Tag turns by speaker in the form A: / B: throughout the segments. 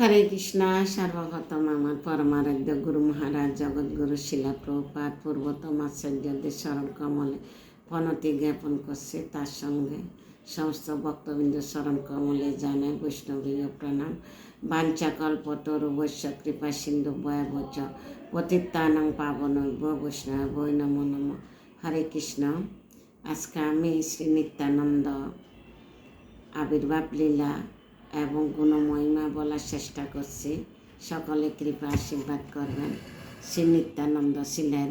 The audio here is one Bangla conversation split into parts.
A: হরে কৃষ্ণ, সর্বপ্রথম আমার পরমারাধ্য গুরু মহারাজ জগৎগুরু শিলা প্রভুপাত পূর্বতম আচার্যদের স্মরণ কমলে পনতি জ্ঞাপন করছে। তার সঙ্গে সমস্ত ভক্তবৃন্দ স্মরণ কমলে জানায় বৈষ্ণবীয় প্রণাম। বাঞ্চাকল্প তরু বৈশ্য কৃপা সিন্ধু বয়াবচ পতিত্তানং পাবনৈব বৈষ্ণব নমো নম। হরে কৃষ্ণ। আজকে আমি শ্রী নিত্যানন্দ আবির্ভাব লীলা এবং কোনো মহিমা বলার চেষ্টা করছি। সকলে কৃপা আশীর্বাদ করবেন। শ্রী নিত্যানন্দ ছিলেন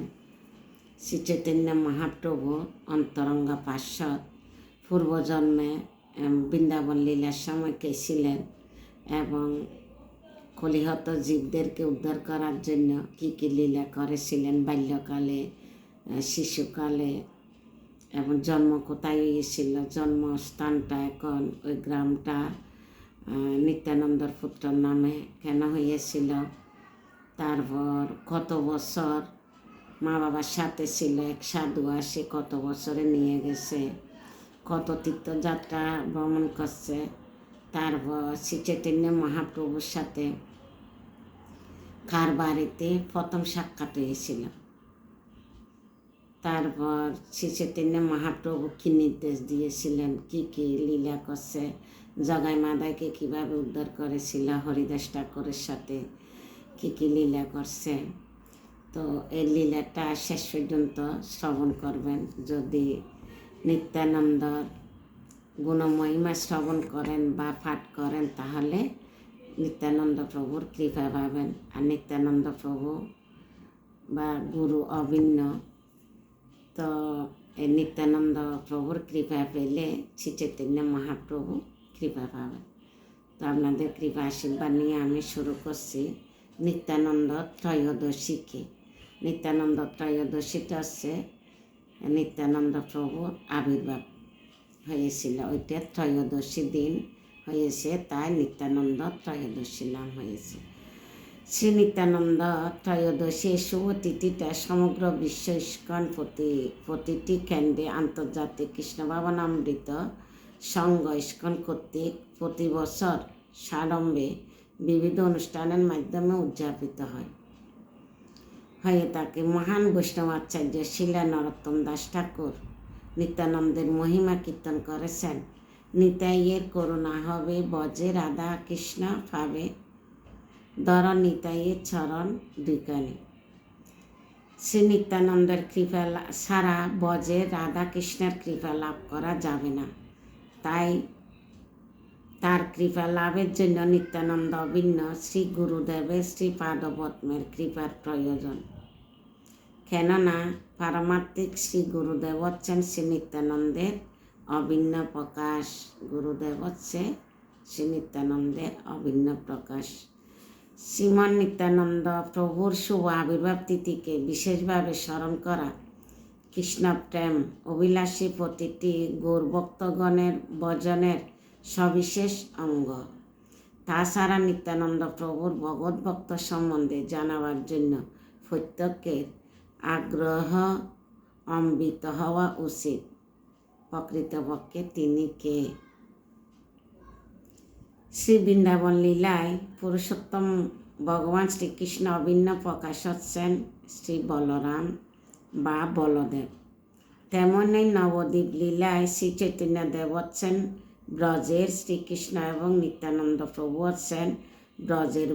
A: শ্রী চৈতন্য মহাপ্রভু অন্তরঙ্গ পার্শ্বদ। পূর্বজন্মে বৃন্দাবন লীলার সময় কে ছিলেন এবং কলিহত জীবদেরকে উদ্ধার করার জন্য কী কী লীলা করেছিলেন বাল্যকালে শিশুকালে এবং জন্ম কোথায় হয়েছিল, জন্মস্থানটা এখন ওই গ্রামটা নিত্যানন্দর পুত্র নামে কেন হয়েছিল তারপর কত বছর মা বাবার সাথে ছিল? এক সাধু আসে কত বছরে নিয়ে গেছে? কত তীর্থযাত্রা ভ্রমণ করছে? তারপর শ্রী চৈতন্য মহাপ্রভুর সাথে কার বাড়িতে প্রথম সাক্ষাৎ হয়েছিল? তারপর শ্রী চৈতন্য মহাপ্রভু কী নির্দেশ দিয়েছিলেন? কি কি লীলা করছে? জগাই মাদাইকে কীভাবে উদ্ধার করেছিল হরিদাস ঠাকুরের সাথে কি কি লীলা করছে? তো এই লীলাটা শেষ পর্যন্ত শ্রবণ করবেন। যদি নিত্যানন্দর গুণমহিমা শ্রবণ করেন বা পাঠ করেন, তাহলে নিত্যানন্দ প্রভুর কৃপা পাবেন। আর নিত্যানন্দ প্রভু বা গুরু অভিন্ন, তো এই নিত্যানন্দ প্রভুর কৃপা পেলে শ্রী চৈতন্য মহাপ্রভু কৃপা পাবেন তো আপনাদের কৃপা আশীর্বাদ নিয়ে আমি শুরু করছি। নিত্যানন্দ ত্রয়োদশীকে। নিত্যানন্দ ত্রয়োদশীটা হচ্ছে নিত্যানন্দ প্রভুর আবির্ভাব হয়েছিল। ওইটা ত্রয়োদশী দিন হয়েছে, তাই নিত্যানন্দ ত্রয়োদশী নাম হয়েছে। শ্রী নিত্যানন্দ ত্রয়োদশী শুভ তিথিটা সমগ্র বিশ্ব ইস্কন প্রতি, প্রতিটি কেন্দ্রে আন্তর্জাতিক কৃষ্ণ ভাবনামৃত সংঘ ইস্কন কর্তৃক প্রতি বছর সাড়ম্বে বিবিধ অনুষ্ঠানের মাধ্যমে উদযাপিত হয়। হয়ে থাকে মহান বৈষ্ণব আচার্য শিলা নরোত্তম দাস ঠাকুর। নিত্যানন্দের মহিমা কীর্তন করেছেন। নিতাইয়ের করুণা হবে, বজে রাধা কৃষ্ণ পাবে দর নিতাইয়ের চরণ দুইকানে। শ্রী নিত্যানন্দের কৃপা ছাড়া বজে রাধা কৃষ্ণের কৃপা লাভ করা যাবে না। তাই তার কৃপা লাভের জন্য নিত্যানন্দ অভিন্ন শ্রী গুরুদেবের শ্রী পাদপদ্মের কৃপার প্রয়োজন। কেননা পারমাত্মিক শ্রী গুরুদেব হচ্ছেন শ্রী নিত্যানন্দের অভিন্ন প্রকাশ। গুরুদেব হচ্ছে শ্রী নিত্যানন্দের অভিন্ন প্রকাশ। শ্রীমন নিত্যানন্দ প্রভুর শুভ আবির্ভাব তিথিকে বিশেষভাবে স্মরণ করা কৃষ্ণ প্রেম অভিলাষী প্রতিটি গৌরভক্তগণের ভজনের সবিশেষ অঙ্গ। তাছাড়া নিত্যানন্দ প্রভুর ভগৎ ভক্ত সম্বন্ধে জানাবার জন্য প্রত্যেকের আগ্রহ অম্বিত হওয়া উচিত। প্রকৃতপক্ষে তিনি কে? শ্রী বৃন্দাবন লীলায় পুরুষোত্তম ভগবান শ্রীকৃষ্ণ অভিন্ন প্রকাশ হচ্ছেন শ্রী বলরাম বা বলদেব। তেমনই নবদ্বীপ লীলায় শ্রী চৈতন্য দেব হচ্ছেন ব্রজের শ্রীকৃষ্ণ এবং নিত্যানন্দ প্রভু হচ্ছেন ব্রজের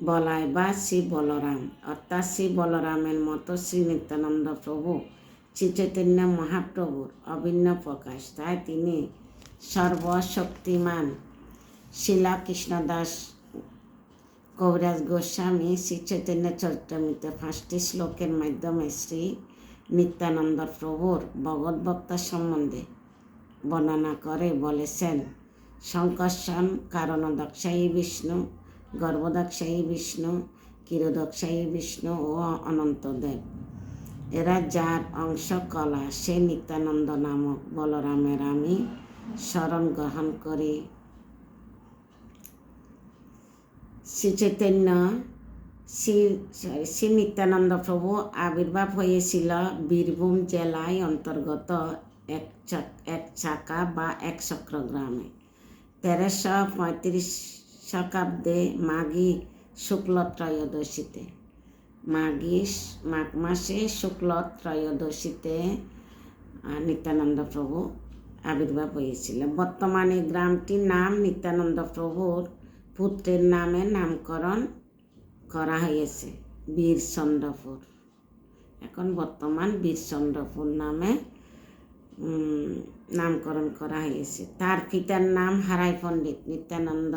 A: বলায় বা শ্রী বলরাম। অর্থাৎ শ্রী বলরামের মতো শ্রী নিত্যানন্দ প্রভু, শ্রী চৈতন্য মহাপ্রভুর অভিন্ন প্রকাশ। তাই তিনি সর্বশক্তিমান শিলা কৃষ্ণদাস কবিরাজ গোস্বামী শ্রী চৈতন্য চরিত্রমিত পাঁচটি শ্লোকের মাধ্যমে শ্রী নিত্যানন্দ প্রভুর ভগৎ ভক্ত সম্বন্ধে বর্ণনা করে, বলেছেন সংকর্ষণ কারণদক্ষায়ী বিষ্ণু, গর্ভদক্ষায়ী বিষ্ণু, কিরোদক্ষায়ী বিষ্ণু ও অনন্তদেব। এরা যার অংশ কলা সে নিত্যানন্দ নামক বলরামের আমি স্মরণ গ্রহণ করি। শ্রী চৈতন্য শ্রী শ্রী নিত্যানন্দ প্রভু আবির্ভাব হয়েছিল বীরভূম জেলায় অন্তর্গত এক এক চাকা বা এক চক্র গ্রামে তেরোশো পঁয়ত্রিশ শতাব্দে মাঘী শুক্ল ত্রয়োদশীতে মাঘী মাঘ মাসে শুক্ল ত্রয়োদশীতে নিত্যানন্দ প্রভু আবির্ভাব হয়েছিল। বর্তমানে গ্রামটির নাম নিত্যানন্দ প্রভুর পুত্রের নামে নামকরণ করা হয়েছে। বীরচন্দ্রপুর। এখন বর্তমান বীরচন্দ্রপুর নামে নামকরণ করা হয়েছে। তার পিতার নাম হারাই পণ্ডিত নিত্যানন্দ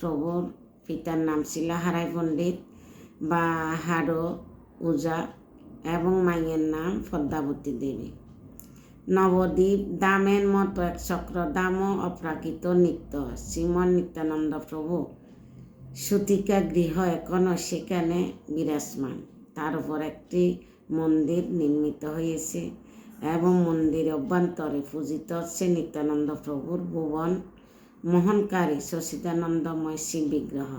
A: প্রভুর পিতার নাম ছিল হারাই পণ্ডিত বা হাড়ো উজা এবং মাইয়ের নাম পদ্মাবতী দেবী। নবদ্বীপ দামের মতো এক চক্র দাম অপ্রাকৃত নিত্য। শ্রীমন নিত্যানন্দ প্রভু সুতিকা গৃহ এখনও সেখানে বিরাজমান। তার উপর একটি মন্দির নির্মিত হয়েছে এবং মন্দির অভ্যন্তরে পূজিত হচ্ছে নিত্যানন্দ প্রভুর ভুবন মোহনকারী সচিদানন্দময় শিব বিগ্রহ।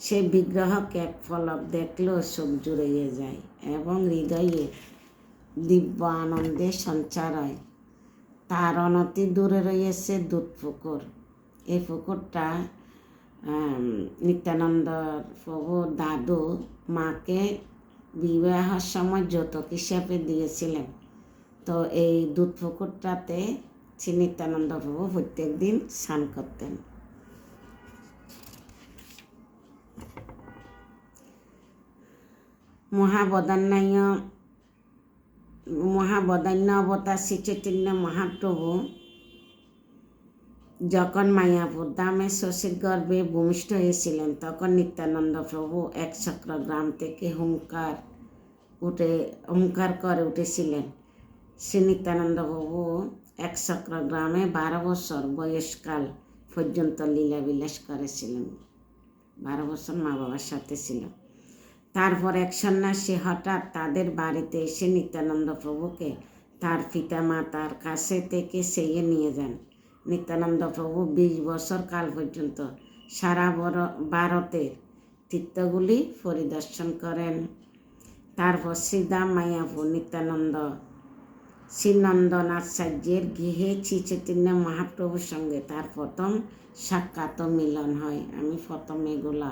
A: সেই বিগ্রহকে এক ফলক দেখলেও চোখ জুড়িয়ে যায় এবং হৃদয়ে দিব্য আনন্দে সঞ্চার হয় তার অনতি দূরে রয়েছে দুধ পুকুর। এই পুকুরটা নিত্যানন্দ প্রভু দাদু মাকে বিবাহের সময় যৌতুক হিসাবে দিয়েছিলেন। তো এই দুধ পুকুরটাতে শ্রী নিত্যানন্দ প্রভু প্রত্যেক দিন স্নান করতেন। মহাবদান্যায় মহাবদান্য অবতার শ্রী মহাপ্রভু। যখন মায়াপুর দামে শশীর গর্ভে ভূমিষ্ঠ হয়েছিলেন, তখন নিত্যানন্দ প্রভু এক চক্র গ্রাম থেকে হুঙ্কার উঠে, হুঙ্কার করে উঠেছিলেন। শ্রী নিত্যানন্দ প্রভু এক চক্র গ্রামে বারো বছর বয়সকাল পর্যন্ত লীলাবিলাস করেছিলেন। বারো বছর মা বাবার সাথে ছিল তারপর এক সন্ন্যাসী হঠাৎ তাদের বাড়িতে এসে নিত্যানন্দ প্রভুকে তার পিতা মাতার কাছে থেকে সেইয়ে নিয়ে যান। নিত্যানন্দ প্রভু বিশ বছর কাল পর্যন্ত সারা বড় ভারতের তীর্থগুলি পরিদর্শন করেন। তারপর শ্রীদাম মায়াপুর নিত্যানন্দ শ্রীনন্দন আচার্যের গৃহে শ্রী চৈতন্য মহাপ্রভুর সঙ্গে তার প্রথম সাক্ষাৎ মিলন হয়। আমি প্রথম এগুলা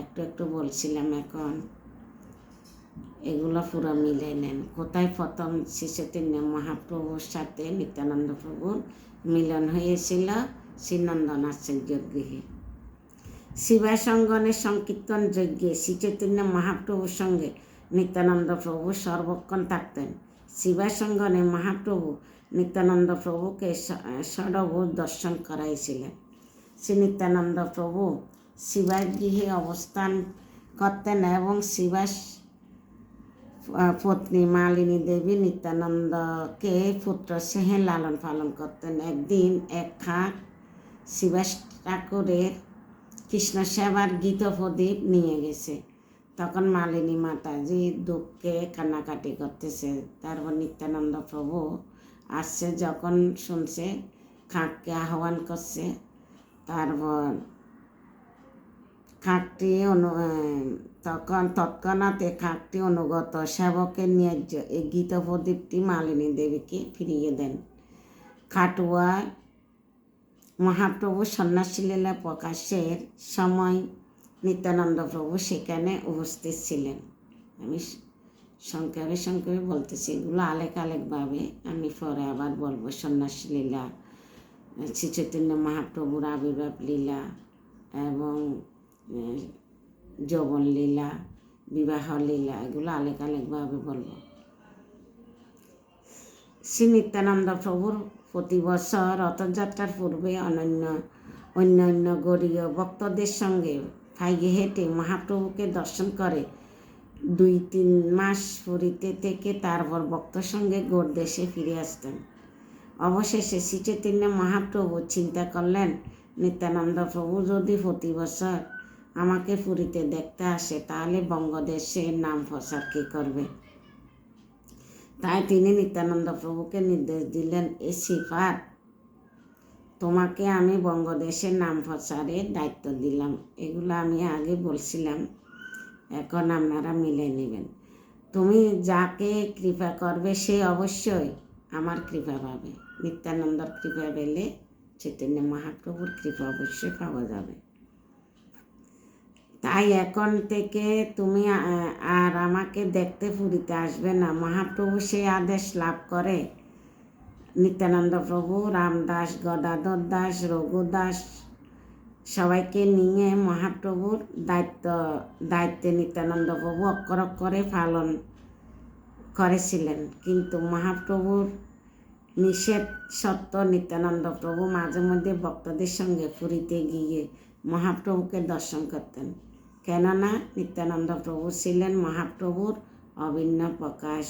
A: একটু একটু বলছিলাম এখন। এগুলো পুরো মিলে নেন। কোথায় প্রথম চৈতন্য মহাপ্রভুর সাথে নিত্যানন্দ প্রভুর মিলন হয়েছিল? শ্রীনন্দন আচার্যর গৃহে শিবাসঙ্গনের সংকীর্তন যজ্ঞে শ্রী চৈতন্য মহাপ্রভুর সঙ্গে নিত্যানন্দ প্রভু সর্বক্ষণ থাকতেন। শিবাসঙ্গনে মহাপ্রভু নিত্যানন্দ প্রভুকে সরভূ দর্শন করাইছিলেন। শ্রী নিত্যানন্দ প্রভু শিবার গৃহে অবস্থান করতেন এবং শিবাস পত্নী মালিনী দেবী নিত্যানন্দকে পুত্র স্নেহে লালন পালন করতেন। একদিন এক খাক শিবাস ঠাকুরের কৃষ্ণ সেবার গীত প্রদীপ নিয়ে গেছে। তখন মালিনী মাতাজি দুঃখে কান্নাকাটি করতেছে। তারপর নিত্যানন্দ প্রভু আসছে, যখন শুনছে, খাঁককে আহ্বান করছে। তারপর খাকটি অনু তখন, তৎক্ষণাতে খাকটি অনুগত সেবকের ন্যায্য এই গীত প্রদীপটি মালিনী দেবীকে ফিরিয়ে দেন। খাটুয়া মহাপ্রভু সন্ন্যাসী লীলা প্রকাশের সময় নিত্যানন্দ প্রভু সেখানে উপস্থিত ছিলেন। আমি সংক্ষেপে সংক্ষেপে বলতেছি, এগুলো আলেক আলেকভাবে আমি পরে আবার বলব। সন্ন্যাসী লীলা শ্রী চৈতন্য মহাপ্রভুর আবির্ভাব লীলা এবং যৌবন লীলা, বিবাহ লীলা, এগুলো আলেক আলেকভাবে বলব। শ্রী নিত্যানন্দ প্রভুর প্রতি বছর রথযাত্রার পূর্বে অনন্য অন্য অন্য গরীয় ভক্তদের সঙ্গে ফাইগে হেঁটে মহাপ্রভুকে দর্শন করে দুই তিন মাস পুরীতে থেকে তারপর ভক্ত সঙ্গে গোর দেশে ফিরে আসতেন। অবশেষে শ্রী চৈতন্য মহাপ্রভু চিন্তা করলেন, নিত্যানন্দ প্রভু যদি প্রতি বছর আমাকে পুরীতে দেখতে আসে, তাহলে বঙ্গদেশে নাম প্রচার কী করবে? তাই তিনি নিত্যানন্দ প্রভুকে নির্দেশ দিলেন, এ সিফাত, তোমাকে আমি বঙ্গদেশের নাম প্রচারের দায়িত্ব দিলাম। এগুলো আমি আগে বলছিলাম, এখন আপনারা মিলে নেবেন। তুমি যাকে কৃপা করবে, সে অবশ্যই আমার কৃপা পাবে। নিত্যানন্দর কৃপা পেলে চৈতন্য মহাপ্রভুর কৃপা অবশ্যই পাওয়া যাবে। তাই এখন থেকে তুমি আর আমাকে দেখতে পুরীতে আসবে না। মহাপ্রভু সেই আদেশ লাভ করে। নিত্যানন্দ প্রভু, রামদাস, গদাধর দাস রঘু দাস সবাইকে নিয়ে মহাপ্রভুর দায়িত্ব, দায়িত্বে নিত্যানন্দ প্রভু অক্ষর অক্ষরে পালন করেছিলেন। কিন্তু মহাপ্রভুর নিষেধ সত্য নিত্যানন্দ প্রভু মাঝে মধ্যে ভক্তদের সঙ্গে পুরীতে গিয়ে মহাপ্রভুকে দর্শন করতেন। কেননা নিত্যানন্দ প্রভু ছিলেন মহাপ্রভুর অভিন্ন প্রকাশ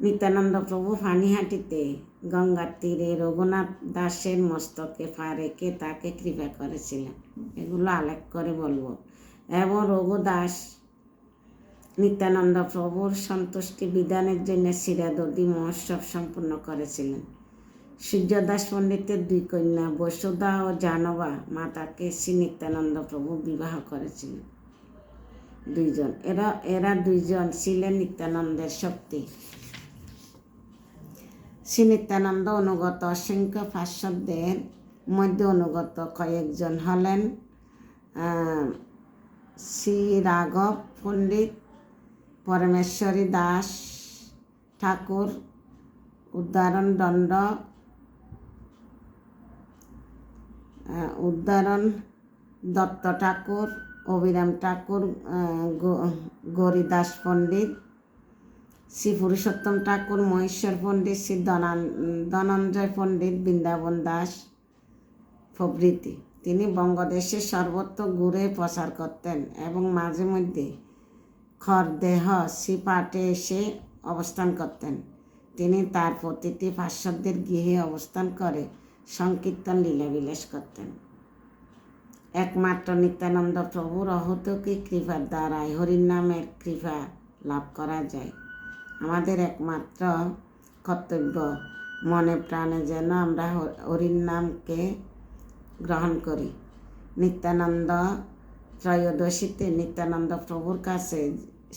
A: নিত্যানন্দ প্রভু ফানিহাটিতে গঙ্গার তীরে রঘুনাথ দাসের মস্তকে পা রেখে তাকে কৃপা করেছিলেন। এগুলো আলেখ করে বলব। এবং রঘু দাস নিত্যানন্দ প্রভুর সন্তুষ্টি বিধানের জন্য শিরাদদি মহোৎসব সম্পূর্ণ করেছিলেন। সূর্যদাস পণ্ডিতের দুই কন্যা বসুধা ও জানবা মাতাকে শ্রী নিত্যানন্দ প্রভু বিবাহ করেছিলেন। দুইজন, এরা এরা দুইজন ছিলেন নিত্যানন্দের শক্তি। শ্রী নিত্যানন্দ অনুগত অসংখ্য পার্শ্বদের মধ্যে অনুগত কয়েকজন হলেন শ্রী রাঘব পণ্ডিত, পরমেশ্বরী দাস, ঠাকুর উদ্ধারণ দণ্ড উদ্ধারণ দত্ত ঠাকুর অভিরাম ঠাকুর আহ, গ- পণ্ডিত শ্রী পুরুষোত্তম ঠাকুর মহেশ্বর পণ্ডিত শ্রী ধনঞ্জয় পণ্ডিত বৃন্দাবন দাস প্রভৃতি। তিনি বঙ্গদেশে সর্বত্র ঘুরে প্রচার করতেন এবং মাঝে মধ্যে খরদেহ শ্রীপাটে এসে অবস্থান করতেন। তিনি তার প্রতিটি পার্শ্বদের গৃহে অবস্থান করে। সংকীর্তন লীলাবিলাস করতেন। একমাত্র নিত্যানন্দ প্রভুর অহতকী কৃপার দ্বারাই হরির নামের কৃপা লাভ করা যায়? আমাদের একমাত্র কর্তব্য, মনে প্রাণে যেন আমরা হরির নামকে গ্রহণ করি। নিত্যানন্দ ত্রয়োদশীতে নিত্যানন্দ প্রভুর কাছে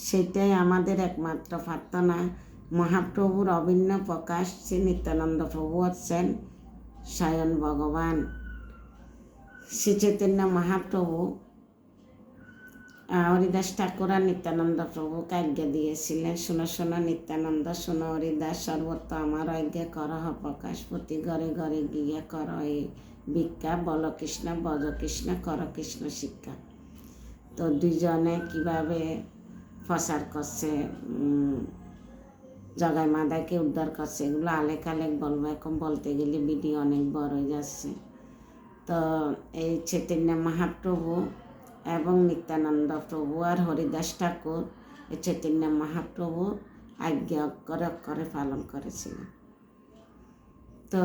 A: সেটাই আমাদের একমাত্র প্রার্থনা। মহাপ্রভুর অভিন্ন প্রকাশ শ্রী নিত্যানন্দ প্রভু হচ্ছেন স্বয়ং ভগবান, শ্রী চৈতন্য মহাপ্রভু হরিদাস ঠাকুর আর নিত্যানন্দ প্রভুকে আজ্ঞা দিয়েছিলেন। শুনো, শোনো, নিত্যানন্দ, শোনো, হরিদাস, সর্বত্র আমার আজ্ঞা করহ, প্রকাশ প্রতি ঘরে ঘরে গিয়ে কর এই ভিক্ষা। বল কৃষ্ণ, বজ কৃষ্ণ, কর কৃষ্ণ শিক্ষা। তো দুইজনে কীভাবে প্রচার করছে? জগাই মাদাকে উদ্ধার করছে। এগুলো আলেক আলেক বলব। এখন বলতে গেলে ভিডিও অনেক বড় হয়ে যাচ্ছে। তো এই চৈতন্য মহাপ্রভু এবং নিত্যানন্দ প্রভু আর হরিদাস ঠাকুর। এই চৈতন্য মহাপ্রভু। আজ্ঞা অক্ষরে অক্ষরে পালন করেছিলেন তো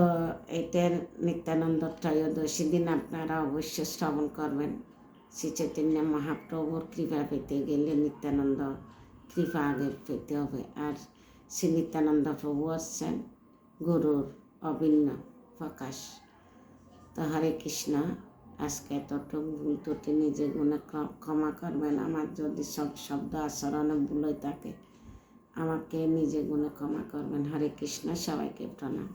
A: এটার নিত্যানন্দ ত্রয়োদশী দিন আপনারা অবশ্যই শ্রবণ করবেন। শ্রী চৈতন্য মহাপ্রভুর কৃপা পেতে গেলে নিত্যানন্দ কৃপা আগে পেতে হবে। আর শ্রী নিত্যানন্দ প্রভু আসছেন গুরুর অভিন্ন প্রকাশ তো হরে কৃষ্ণ আজকে এতটুকু ভুল ত্রুটি, নিজে গুণে ক্ষমা করবেন। আমার যদি সব শব্দ আচরণে ভুল হয়ে থাকে, আমাকে নিজে গুণে ক্ষমা করবেন। হরে কৃষ্ণ সবাইকে প্রণাম।